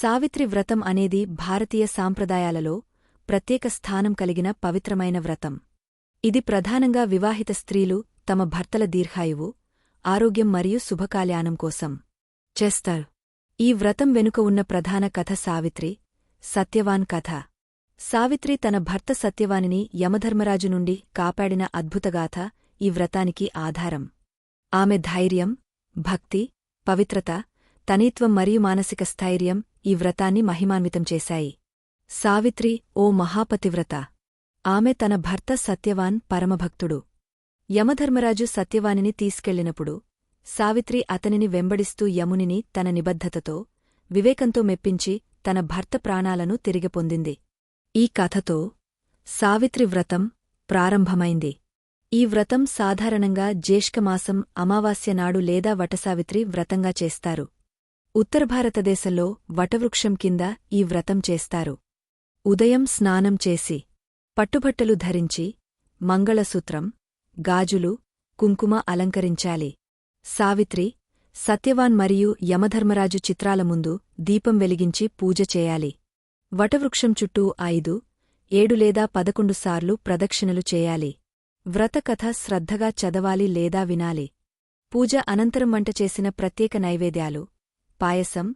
సావిత్రి వ్రతం అనేది భారతీయ సాంప్రదాయాలలో ప్రత్యేక స్థానం కలిగిన పవిత్రమైన వ్రతం. ఇది ప్రధానంగా వివాహిత స్త్రీలు తమ భర్తల దీర్ఘాయువు ఆరోగ్యం మరియు శుభకాల్యానం కోసం. చేస్తారు. ఈ వ్రతం వెనుక ఉన్న ప్రధాన కథ సావిత్రి సత్యవాన్ కథ. సావిత్రి తన భర్త సత్యవానిని యమధర్మరాజు నుండి కాపాడిన అద్భుతగాథ ఈ వ్రతానికి ఆధారం. ఆమె ధైర్యం భక్తి పవిత్రత తనీత్వం మరియు మానసిక స్థైర్యం ఈ వ్రతాన్ని మహిమాన్వితం చేశాయి. సావిత్రి ఓ మహాపతివ్రత! ఆమె తన భర్త సత్యవాన్ పరమభక్తుడు. యమధర్మరాజు సత్యవానిని తీసుకెళ్ళినప్పుడు సావిత్రి అతనిని వెంబడిస్తూ యమునిని తన నిబద్ధతతో వివేకంతో మెప్పించి తన భర్త ప్రాణాలను తిరిగి పొందింది. ఈ కథతో సావిత్రి వ్రతం ప్రారంభమైంది. ఈ వ్రతం సాధారణంగా జ్యేష్ఠమాసం అమావాస్య నాడు లేదా వటసావిత్రి వ్రతంగా చేస్తారు. ఉత్తర భారతదేశంలో వటవృక్షం కింద ఈ వ్రతం చేస్తారు. ఉదయం స్నానం చేసి పట్టుబట్టలు ధరించి మంగళసూత్రం గాజులు కుంకుమ అలంకరించాలి. సావిత్రి సత్యవాన్ మరియు యమధర్మరాజు చిత్రాల ముందు దీపం వెలిగించి పూజ చేయాలి. వటవృక్షం చుట్టూ ఐదు ఏడు లేదా పదకొండు సార్లు ప్రదక్షిణలు చేయాలి. వ్రతకథ శ్రద్ధగా చదవాలి లేదా వినాలి. పూజ అనంతరం వంట చేసిన ప్రత్యేక నైవేద్యాలు పాయసం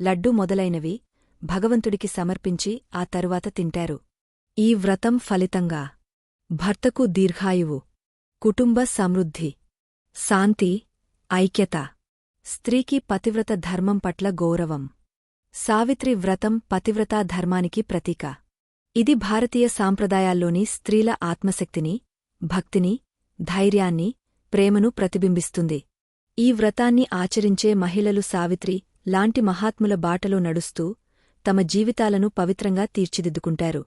లడ్డు మొదలైనవి భగవంతుడికి సమర్పించి ఆ తరువాత తింటారు. ఈ వ్రతం ఫలితంగా భర్తకు దీర్ఘాయువు కుటుంబ సమృద్ధి శాంతి ఐక్యత స్త్రీకి పతివ్రత ధర్మం పట్ల గౌరవం. సావిత్రి వ్రతం పతివ్రతా ధర్మానికి ప్రతీక. ఇది భారతీయ సాంప్రదాయాల్లోని స్త్రీల ఆత్మశక్తిని భక్తిని ధైర్యాన్ని ప్రేమను ప్రతిబింబిస్తుంది. ఈ వ్రతాన్ని ఆచరించే మహిళలు సావిత్రి లాంటి మహాత్ముల బాటలో నడుస్తూ తమ జీవితాలను పవిత్రంగా తీర్చిదిద్దుకుంటారు.